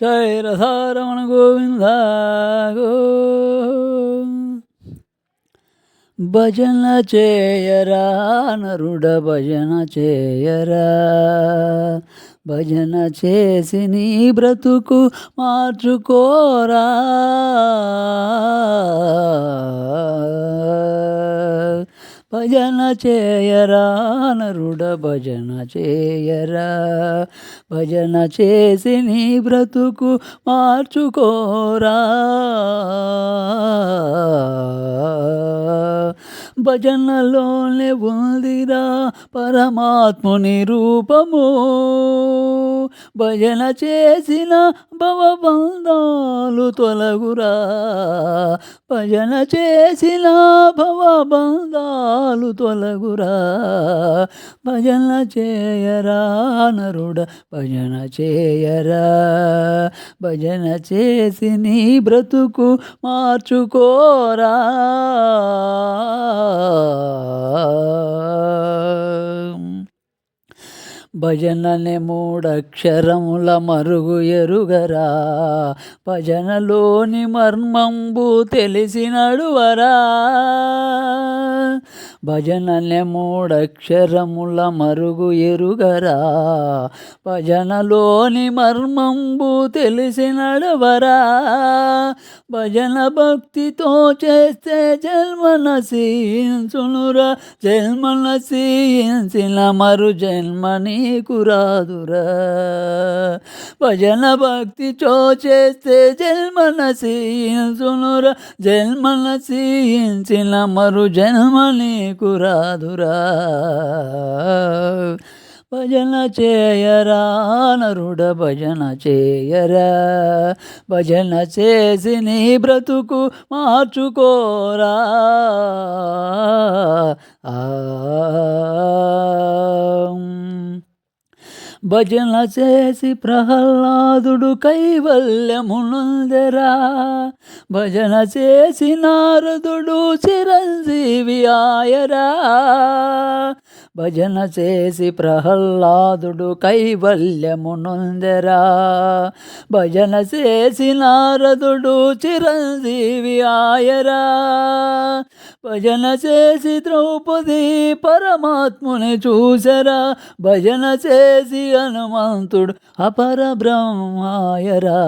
జయ రసారమణ Govinda go భజన చేయరా నరుడ భజన చేయరా భజన చేసి నీ బ్రతుకు మార్చుకోరా। భజన చేయరా నరుడ భజన చేయరా? భజన చేసి నీ బ్రతుకు మార్చుకోరా? భజనలోనే ఉందిరా పరమాత్ముని రూపము. భజన చేసిన భవబంధాలు తొలగురా. భజన చేసిన భవబంధాలు తొలగురా. భజన చేయరా నరుడ భజన చేయరా. భజన చేసి నీ బ్రతుకు మార్చుకోరా. భజననే మూడక్షరముల మరుగు ఎరుగరా. భజనలోని మర్మంబు తెలిసినడువరా భజననే మూడక్షరముల మరుగు ఎరుగరా. భజనలోని మర్మంబు తెలిసినడవరా భజన భక్తితో చేస్తే జన్మన సీయించునురా జన్మన సీయించిన మరు జన్మని నీకు రాదురా. భజన భక్తి చేస్తే జన్మన సీయించునురా జన్మన సీయించిన మరు జన్మ నీకు రాదురా. భజన చేయరా నరుడ భజన చేయరా. భజన చేసి నీ బ్రతుకు మార్చుకోరా. ఆ భజన చేసి ప్రహ్లాదుడు కైవల్యమునందరా. భజన చేసి నారదుడు చిరంజీవి ఆయరా. భజన చేసి ప్రహ్లాదుడు కైవల్యమునందరా. భజన చేసి నారదుడు చిరంజీవి ఆయరా. భజన చేసి ద్రౌపది పరమాత్ముని చూసరా. భజన చేసి హనుమంతుడు అపర బ్రహ్మాయరా.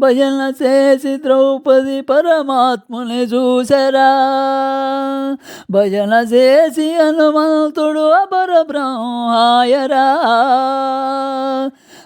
భజన చేసి ద్రౌపది పరమాత్ముని చూసరా. భజన చేసి హనుమంతుడు అపర బ్రహ్మాయరా.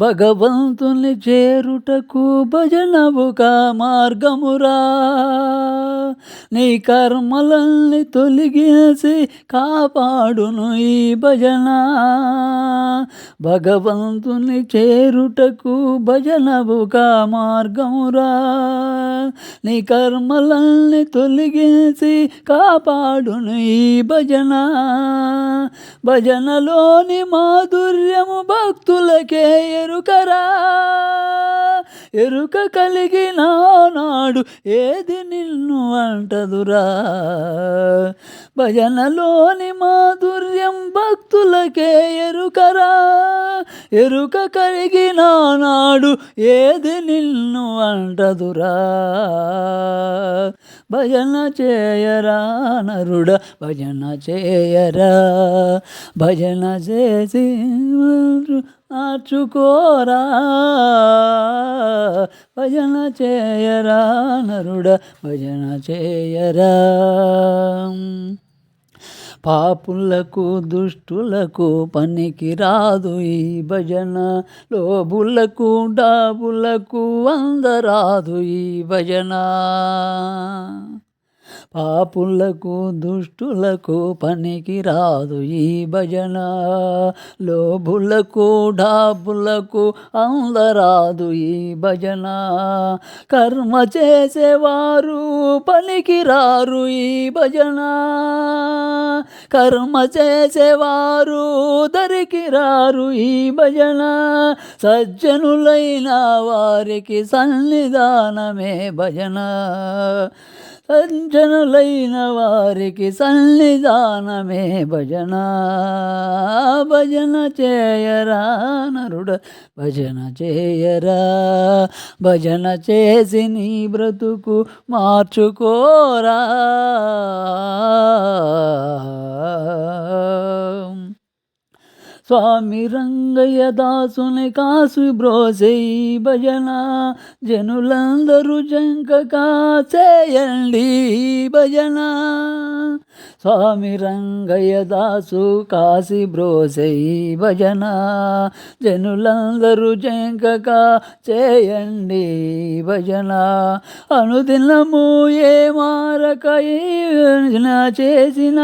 భగవంతుని చేరుటకు భజనవుక మార్గమురా. నీ కర్మలన్నీ తొలగించి కాపాడును ఈ భజన. భగవంతుని చేరుటకు భజనవుక మార్గమురా. నీ కర్మలన్నీ తొలగించి కాపాడును ఈ భజన. భజనలోని మాధుర్యము భక్తులకే ఎరుకరా? ఎరుక కలిగిన నాడు ఏది నిన్ను అంటదురా? భజనలోని మాధుర్యం భక్తులకే ఎరుకరా? ఎరుక కలిగిన నాడు ఏది నిన్ను అంటదురా? భజన చేయరా నరుడ భజన చేయరా? భజన చేసి మార్చుకోరా భజన చేయరా నరుడ భజన చేయరా? పాపులకు దుష్టులకు పనికి రాదు ఈ భజన. లోబులకు డాబులకు అందరాదు ఈ భజన. పాపులకు దుష్టులకు పనికి రాదు ఈ భజన. లోభులకు డాబులకు అందరాదు ఈ భజన. కర్మ చేసేవారు పనికి రారు ఈ భజన. కర్మ చేసేవారు దరికి రారు ఈ భజన. సజ్జనులైన వారికి సన్నిధానమే భజన. సజ్జనులైన వారికి సన్నిధానమే భజన. భజన చేయరా నరుడ? భజన చేయరా? భజన చేసి నీ బ్రతుకు మార్చుకోరా? స్వామి రంగయ్య దాసుని కాసు బ్రోసే భజన. జనులందరూ జంక చేయండి భజన. స్వామి రంగయ్య దాసు కాసి బ్రోసే భజన. జనులందరూ జంకక చేయండి భజన. అనుదినము ఏ మారక చేసిన.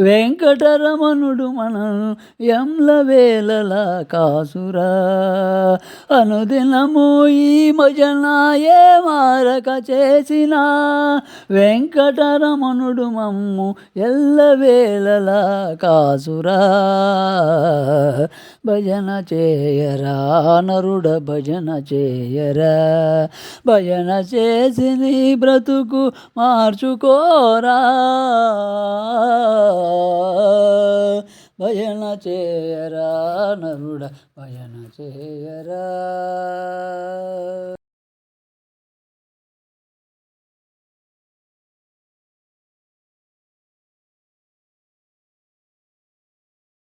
వెంకటరమణుడు మనం ఎంల వేలల కాసురా. అనుదినము ఈ భజన ఏ మారక చేసిన. వెంకటరమణుడు మమ్ము ఎల్ల వేలల కాసురా. భజన చేయరా నరుడ భజన చేయరా. భజన చేసి నీ బ్రతుకు మార్చుకోరా. భజన చేయరా నరుడ భజన చేయరా